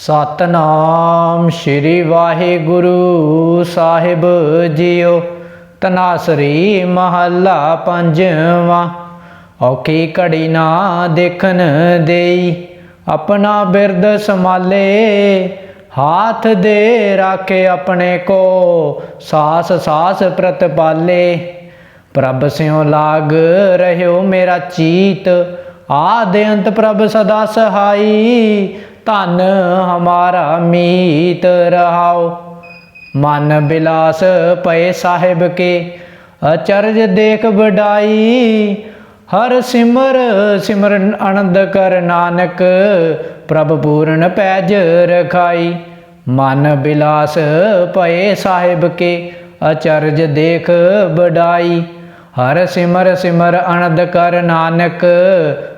ਸਤਨਾਮ ਸ੍ਰੀ ਵਾਹਿਗੁਰੂ ਸਾਹਿਬ ਜੀਓ। ਤਨਾਸਰੀ ਮਹੱਲਾ ਪੰਜਵਾਂ। ਔਖੀ ਘੜੀ ਨਾ ਦੇਖਣ ਦੇਈ। ਆਪਣਾ ਬਿਰਦ ਸੰਭਾਲੇ। ਹਾਥ ਦੇ ਰਾਖੇ ਆਪਣੇ ਕੋ। ਸਾਸ ਸਾਸ ਪ੍ਰਤਪਾਲੇ ਪ੍ਰਭ ਸਿਉ ਲਾਗ ਰਹਿਓ ਮੇਰਾ ਚੀਤ। ਆਦ ਅੰਤ ਪ੍ਰਭ ਸਦਾ ਸਹਾਈ। ਧਨ ਹਮਾਰਾ ਮੀਤ ਰਹਾਓ। ਮਨ ਬਿਲਾਸ ਪਏ ਸਾਹਿਬ ਕੇ, ਅਚਰਜ ਦੇਖ ਵਡਾਈ। ਹਰ ਸਿਮਰ ਸਿਮਰਨ ਆਨੰਦ ਕਰ ਨਾਨਕ, ਪ੍ਰਭ ਪੂਰਨ ਪੈਜ ਰਖਾਈ। ਮਨ ਬਿਲਾਸ ਪਏ ਸਾਹਿਬ ਕੇ, ਅਚਰਜ ਦੇਖ ਵਡਾਈ। ਹਰ ਸਿਮਰ ਸਿਮਰ ਆਨੰਦ ਕਰ ਨਾਨਕ